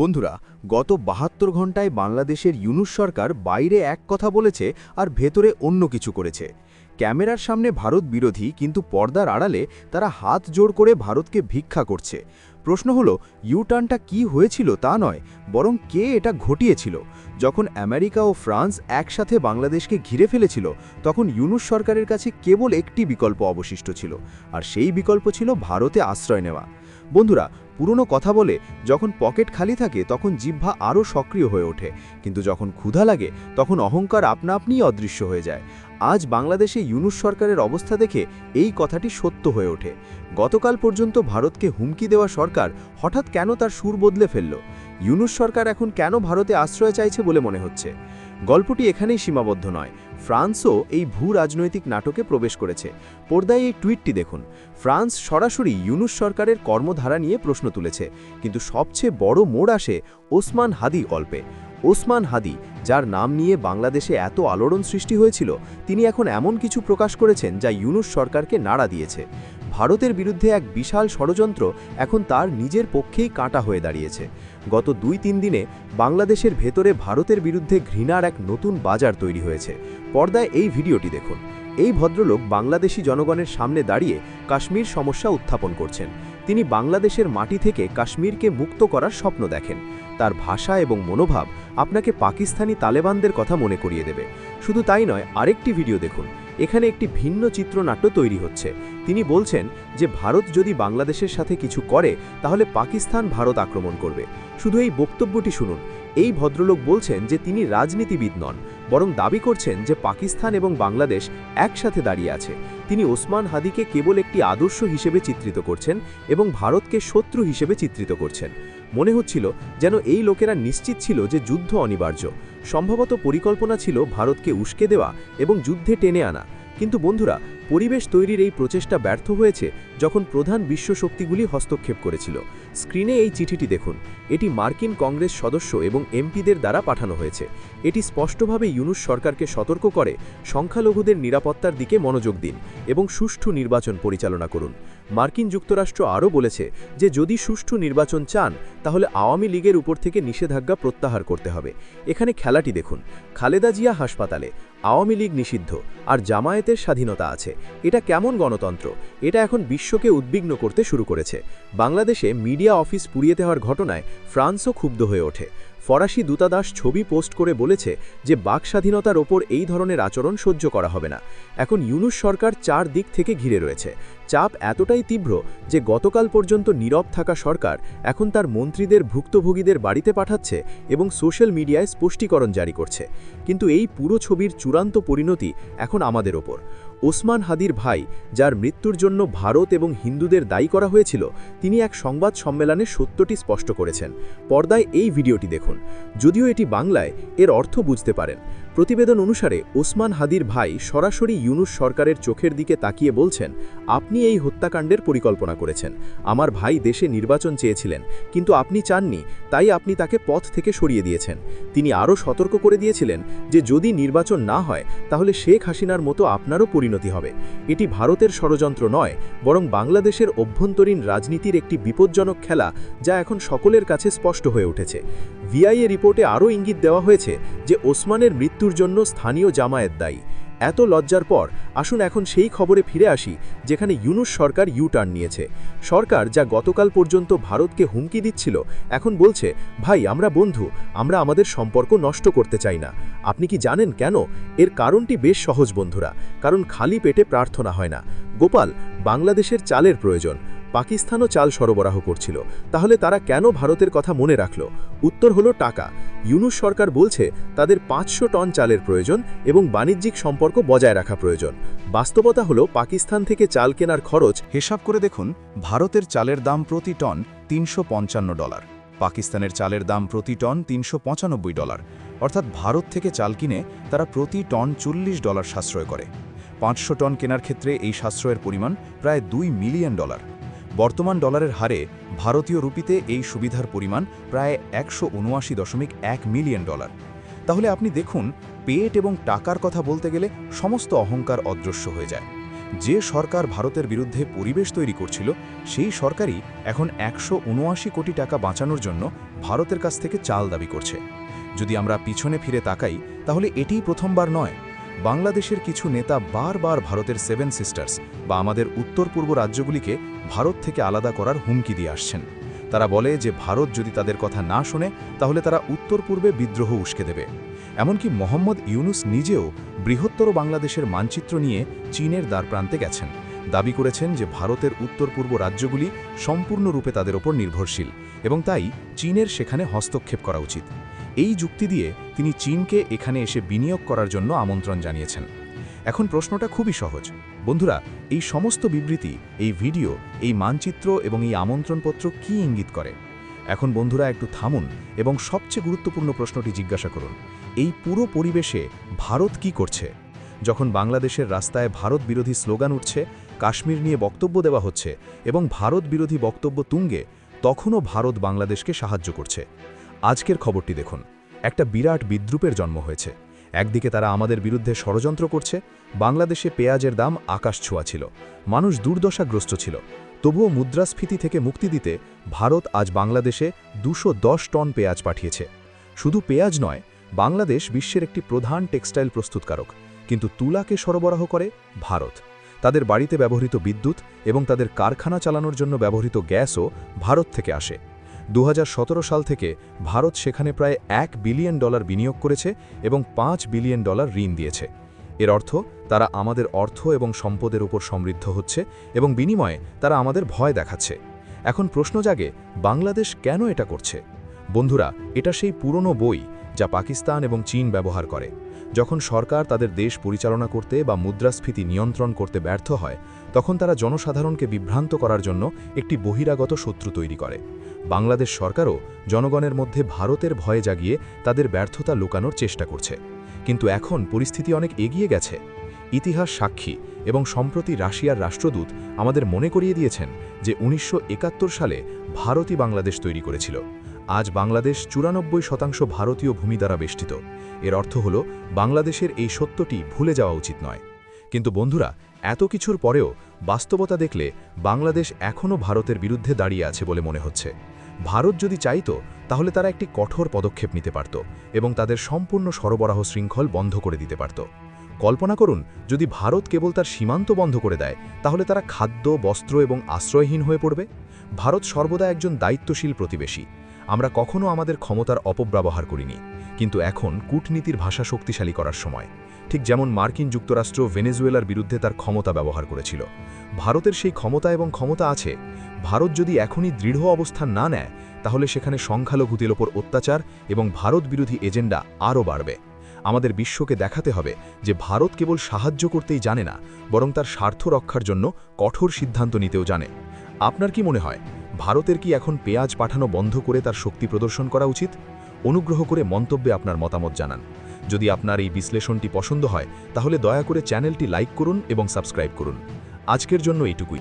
বন্ধুরা, গত বাহাত্তর ঘন্টায় বাংলাদেশের ইউনুস সরকার বাইরে এক কথা বলেছে আর ভেতরে অন্য কিছু করেছে। ক্যামেরার সামনে ভারত বিরোধী কিন্তু পর্দার আড়ালে তারা হাত জোড় করে ভারতকে ভিক্ষা করছে। প্রশ্ন হলো, ইউটার্নটা কি হয়েছিল তা নয়, বরং কে এটা ঘটিয়েছিল? যখন আমেরিকা ও ফ্রান্স একসাথে বাংলাদেশকে ঘিরে ফেলেছিল, তখন ইউনুস সরকারের কাছে কেবল একটি বিকল্প অবশিষ্ট ছিল, আর সেই বিকল্প ছিল ভারতে আশ্রয় নেওয়া। বন্ধুরা, পুরনো কথা বলে যখন পকেট খালি থাকে তখন জিহ্বা আরও সক্রিয় হয়ে ওঠে। কিন্তু যখন ক্ষুধা লাগে, তখন অহংকার আপনা আপনিই অদৃশ্য হয়ে যায়। আজ বাংলাদেশে ইউনুস সরকারের অবস্থা দেখে এই কথাটি সত্য হয়ে ওঠে। গতকাল পর্যন্ত ভারতকে হুমকি দেওয়া সরকার হঠাৎ কেন তার সুর বদলে ফেলল? ইউনুস সরকার এখন কেন ভারতে আশ্রয় চাইছে বলে মনে হচ্ছে? গল্পটি এখানেই সীমাবদ্ধ নয়। ফ্রান্সও এই ভূ রাজনৈতিক নাটকে প্রবেশ করেছে। পর্দায় এই টুইটটি দেখুন। ফ্রান্স সরাসরি ইউনুস সরকারের কর্মধারা নিয়ে প্রশ্ন তুলেছে। কিন্তু সবচেয়ে বড় মোড় আসে ওসমান হাদি গল্পে। ওসমান হাদি, যার নাম নিয়ে বাংলাদেশে এত আলোড়ন সৃষ্টি হয়েছিল, তিনি এখন এমন কিছু প্রকাশ করেছেন যা ইউনুস সরকারকে নাড়া দিয়েছে। ভারতের বিরুদ্ধে এক বিশাল ষড়যন্ত্র এখন তার নিজের পক্ষেই কাটা হয়ে দাঁড়িয়েছে। গত দুই তিন দিনে বাংলাদেশের ভেতরে ভারতের বিরুদ্ধে ঘৃণার এক নতুন বাজার তৈরি হয়েছে। পর্দায় এই ভিডিওটি দেখুন। এই ভদ্রলোক বাংলাদেশি জনগণের সামনে দাঁড়িয়ে কাশ্মীর সমস্যা উত্থাপন করছেন। তিনি বাংলাদেশের মাটি থেকে কাশ্মীরকে মুক্ত করার স্বপ্ন দেখেন। তার ভাষা এবং মনোভাব আপনাকে পাকিস্তানি তালেবানদের কথা মনে করিয়ে দেবে। শুধু তাই নয়, আরেকটি ভিডিও দেখুন। এখানে একটি ভিন্ন চিত্রনাট্য তৈরি হচ্ছে। তিনি বলছেন যে ভারত যদি বাংলাদেশের সাথে কিছু করে, তাহলে পাকিস্তান ভারত আক্রমণ করবে। শুধু এই বক্তব্যটি শুনুন। এই ভদ্রলোক বলছেন যে তিনি রাজনীতিবিদ নন, বরং দাবি করছেন যে পাকিস্তান এবং বাংলাদেশ একসাথে দাঁড়িয়ে আছে। তিনি ওসমান হাদিকে কেবল একটি আদর্শ হিসেবে চিত্রিত করছেন এবং ভারতকে শত্রু হিসেবে চিত্রিত করছেন। মনে হচ্ছিল যেন এই লোকেরা নিশ্চিত ছিল যে যুদ্ধ অনিবার্য। সম্ভবত পরিকল্পনা ছিল ভারতকে উস্কে দেওয়া এবং যুদ্ধে টেনে আনা। কিন্তু বন্ধুরা, পরিবেশ তৈরির এই প্রচেষ্টা ব্যর্থ হয়েছে যখন প্রধান বিশ্ব শক্তিগুলি হস্তক্ষেপ করেছিল। স্ক্রিনে এই চিঠিটি দেখুন। এটি মার্কিন কংগ্রেস সদস্য এবং এমপিদের দ্বারা পাঠানো হয়েছে। এটি স্পষ্টভাবে ইউনুস সরকারকে সতর্ক করে, সংখ্যালঘুদের নিরাপত্তার দিকে মনোযোগ দিন এবং সুষ্ঠু নির্বাচন পরিচালনা করুন। মার্কিন যুক্তরাষ্ট্র আরও বলেছে যে যদি সুষ্ঠু নির্বাচন চান, তাহলে আওয়ামী লীগের উপর থেকে নিষেধাজ্ঞা প্রত্যাহার করতে হবে। এখানে খেলাটি দেখুন। খালেদা জিয়া হাসপাতালে, আওয়ামী লীগ নিষিদ্ধ, আর জামায়াতের স্বাধীনতা আছে। এটা কেমন গণতন্ত্র? এটা এখন বিশ্বকে উদ্বিগ্ন করতে শুরু করেছে। বাংলাদেশে মিডিয়া অফিস পুড়িয়ে দেওয়ার ঘটনায় ফ্রান্সও ক্ষুব্ধ হয়ে ওঠে। ফরাসি দূতাদাস ছবি পোস্ট করে বলেছে যে বাক স্বাধীনতার ওপর এই ধরনের আচরণ সহ্য করা হবে না। এখন ইউনুস সরকার চার দিক থেকে ঘিরে রয়েছে। চাপ এতটাই তীব্র যে গতকাল পর্যন্ত নীরব থাকা সরকার এখন তার মন্ত্রীদের ভুক্তভোগীদের বাড়িতে পাঠাচ্ছে এবং সোশ্যাল মিডিয়ায় স্পষ্টীকরণ জারি করছে। কিন্তু এই পুরো ছবির চূড়ান্ত পরিণতি এখন আমাদের ওপর। ওসমান হাদির ভাই, যার মৃত্যুর জন্য ভারত এবং হিন্দুদের দায়ী করা হয়েছিল, তিনি এক সংবাদ সম্মেলনে সত্যটি স্পষ্ট করেছেন। পর্দায় এই ভিডিওটি দেখুন। যদিও এটি বাংলায়, এর অর্থ বুঝতে পারেন। প্রতিবেদন অনুসারে ওসমান হাদির ভাই সরাসরি ইউনুস সরকারের চোখের দিকে তাকিয়ে বলছেন, আপনি এই হত্যাকাণ্ডের পরিকল্পনা করেছেন। আমার ভাই দেশে নির্বাচন চেয়েছিলেন, কিন্তু আপনি চাননি, তাই আপনি তাকে পথ থেকে সরিয়ে দিয়েছেন। তিনি আরও সতর্ক করে দিয়েছিলেন যে যদি নির্বাচন না হয়, তাহলে শেখ হাসিনার মতো আপনারও পরিণতি হবে। এটি ভারতের ষড়যন্ত্র নয়, বরং বাংলাদেশের অভ্যন্তরীণ রাজনীতির একটি বিপজ্জনক খেলা যা এখন সকলের কাছে স্পষ্ট হয়ে উঠেছে। ভিআইএ রিপোর্টে আরও ইঙ্গিত দেওয়া হয়েছে যে ওসমানের মৃত্যুর জন্য স্থানীয় জামায়াত দায়ী। এত লজ্জার পর আসুন এখন সেই খবরে ফিরে আসি, যেখানে ইউনুস সরকার ইউ টার্ন নিয়েছে। সরকার যা গতকাল পর্যন্ত ভারতকে হুমকি দিচ্ছিল, এখন বলছে, ভাই, আমরা বন্ধু, আমরা আমাদের সম্পর্ক নষ্ট করতে চাই না। আপনি কি জানেন কেন? এর কারণটি বেশ সহজ, বন্ধুরা। কারণ খালি পেটে প্রার্থনা হয় না। গোপাল, বাংলাদেশের চালের প্রয়োজন। পাকিস্তানও চাল সরবরাহ করছিল। তাহলে তারা কেন ভারতের কথা মনে রাখল? উত্তর হলো টাকা। ইউনুস সরকার বলছে, তাদের পাঁচশো টন চালের প্রয়োজন এবং বাণিজ্যিক সম্পর্ক বজায় রাখা প্রয়োজন। বাস্তবতা হলো, পাকিস্তান থেকে চাল কেনার খরচ হিসাব করে দেখুন, ভারতের চালের দাম প্রতি টন তিনশো পঞ্চান্ন ডলার। পাকিস্তানের চালের দাম প্রতি টন তিনশো পঁচানব্বই ডলার। অর্থাৎ ভারত থেকে চাল কিনে তারা প্রতি টন চল্লিশ ডলার সাশ্রয় করে। পাঁচশো টন কেনার ক্ষেত্রে এই সাশ্রয়ের পরিমাণ প্রায় দুই মিলিয়ন ডলার। বর্তমান ডলারের হারে ভারতীয় রুপিতে এই সুবিধার পরিমাণ প্রায় একশো উনআশি দশমিক এক মিলিয়ন ডলার। তাহলে আপনি দেখুন, পেট এবং টাকার কথা বলতে গেলে সমস্ত অহংকার অদৃশ্য হয়ে যায়। যে সরকার ভারতের বিরুদ্ধে পরিবেশ তৈরি করছিল, সেই সরকারই এখন একশো উনআশি কোটি টাকা বাঁচানোর জন্য ভারতের কাছ থেকে চাল দাবি করছে। যদি আমরা পিছনে ফিরে তাকাই, তাহলে এটিই প্রথমবার নয় বাংলাদেশের কিছু নেতা বারবার ভারতের সেভেন সিস্টার্স বা আমাদের উত্তর পূর্ব রাজ্যগুলিকে ভারত থেকে আলাদা করার হুমকি দিয়ে আসছেন। তারা বলে যে, ভারত যদি তাদের কথা না শোনে, তাহলে তারা উত্তর পূর্বে বিদ্রোহ উস্কে দেবে। এমনকি মোহাম্মদ ইউনুস নিজেও বৃহত্তর বাংলাদেশের মানচিত্র নিয়ে চীনের দ্বারপ্রান্তে গেছেন। দাবি করেছেন যে, ভারতের উত্তর পূর্ব রাজ্যগুলি সম্পূর্ণরূপে তাদের ওপর নির্ভরশীল। এবং তাই চীনের সেখানে হস্তক্ষেপ করা উচিত। এই যুক্তি দিয়ে তিনি চীনকে এখানে এসে বিনিয়োগ করার জন্য আমন্ত্রণ জানিয়েছেন। এখন প্রশ্নটা খুবই সহজ। বন্ধুরা, এই সমস্ত বিবৃতি, এই ভিডিও, এই মানচিত্র এবং এই আমন্ত্রণপত্র কি ইঙ্গিত করে? এখন বন্ধুরা একটু থামুন এবং সবচেয়ে গুরুত্বপূর্ণ প্রশ্নটি জিজ্ঞাসা করুন। এই পুরো পরিবেশে ভারত কি করছে? যখন বাংলাদেশের রাস্তায় ভারত বিরোধী স্লোগান উঠছে, কাশ্মীর নিয়ে বক্তব্য দেওয়া হচ্ছে এবং ভারত বিরোধী বক্তব্য তুঙ্গে তখনও ভারত বাংলাদেশকে সাহায্য করছে। আজকের খবরটি দেখুন, একটা বিরাট বিদ্রুপের জন্ম হয়েছে। একদিকে তারা আমাদের বিরুদ্ধে ষড়যন্ত্র করছে, বাংলাদেশে পেঁয়াজের দাম আকাশ ছোঁয়া ছিল, মানুষ দুর্দশাগ্রস্ত ছিল। তবুও মুদ্রাস্ফীতি থেকে মুক্তি দিতে ভারত আজ বাংলাদেশে দুশো টন পেঁয়াজ পাঠিয়েছে। শুধু পেঁয়াজ নয়, বাংলাদেশ বিশ্বের একটি প্রধান টেক্সটাইল প্রস্তুতকারক, কিন্তু তুলাকে সরবরাহ করে ভারত। তাদের বাড়িতে ব্যবহৃত বিদ্যুৎ এবং তাদের কারখানা চালানোর জন্য ব্যবহৃত গ্যাসও ভারত থেকে আসে। দু হাজার সতেরো সাল থেকে ভারত সেখানে প্রায় এক বিলিয়ন ডলার বিনিয়োগ করেছে এবং পাঁচ বিলিয়ন ডলার ঋণ দিয়েছে। এর অর্থ, তারা আমাদের অর্থ এবং সম্পদের উপর সমৃদ্ধ হচ্ছে এবং বিনিময়ে তারা আমাদের ভয় দেখাচ্ছে। এখন প্রশ্ন জাগে, বাংলাদেশ কেন এটা করছে? বন্ধুরা, এটা সেই পুরনো বই যা পাকিস্তান এবং চীন ব্যবহার করে। যখন সরকার তাদের দেশ পরিচালনা করতে বা মুদ্রাস্ফীতি নিয়ন্ত্রণ করতে ব্যর্থ হয়, তখন তারা জনসাধারণকে বিভ্রান্ত করার জন্য একটি বহিরাগত শত্রু তৈরি করে। বাংলাদেশ সরকারও জনগণের মধ্যে ভারতের ভয়ে জাগিয়ে তাদের ব্যর্থতা লুকানোর চেষ্টা করছে। কিন্তু এখন পরিস্থিতি অনেক এগিয়ে গেছে। ইতিহাস সাক্ষী এবং সম্প্রতি রাশিয়ার রাষ্ট্রদূত আমাদের মনে করিয়ে দিয়েছেন যে উনিশশো একাত্তর সালে ভারতই বাংলাদেশ তৈরি করেছিল। আজ বাংলাদেশ চুরানব্বই শতাংশ ভারতীয় ভূমি দ্বারা বেষ্টিত। এর অর্থ হল, বাংলাদেশের এই সত্যটি ভুলে যাওয়া উচিত নয়। কিন্তু বন্ধুরা, এত কিছুর পরেও বাস্তবতা দেখলে বাংলাদেশ এখনও ভারতের বিরুদ্ধে দাঁড়িয়ে আছে বলে মনে হচ্ছে। ভারত যদি চাইত, তাহলে তারা একটি কঠোর পদক্ষেপ নিতে পারত এবং তাদের সম্পূর্ণ সরবরাহ শৃঙ্খল বন্ধ করে দিতে পারত। কল্পনা করুন, যদি ভারত কেবল তার সীমান্ত বন্ধ করে দেয়, তাহলে তারা খাদ্য, বস্ত্র এবং আশ্রয়হীন হয়ে পড়বে। ভারত সর্বদা একজন দায়িত্বশীল প্রতিবেশী। আমরা কখনো আমাদের ক্ষমতার অপব্যবহার করিনি, কিন্তু এখন কূটনীতির ভাষা শক্তিশালী করার সময়। ঠিক যেমন মার্কিন যুক্তরাষ্ট্র ভেনেজুয়েলার বিরুদ্ধে তার ক্ষমতা ব্যবহার করেছিল। ভারতের সেই ক্ষমতা এবং ক্ষমতা আছে, ভারত যদি এখনই দৃঢ় অবস্থান না নেয়, তাহলে সেখানে সংখ্যালঘুদের ওপর অত্যাচার এবং ভারত বিরোধী এজেন্ডা আরও বাড়বে। আমাদের বিশ্বকে দেখাতে হবে যে ভারত কেবল সাহায্য করতেই জানে না, বরং তার স্বার্থ রক্ষার জন্য কঠোর সিদ্ধান্ত নিতেও জানে। আপনার কি মনে হয় ভারতের কি এখন পেঁয়াজ পাঠানো বন্ধ করে তার শক্তি প্রদর্শন করা উচিত? অনুগ্রহ করে মন্তব্যে আপনার মতামত জানান। যদি আপনার এই বিশ্লেষণটি পছন্দ হয়, তাহলে দয়া করে চ্যানেলটি লাইক করুন এবং সাবস্ক্রাইব করুন। আজকের জন্য এইটুকুই।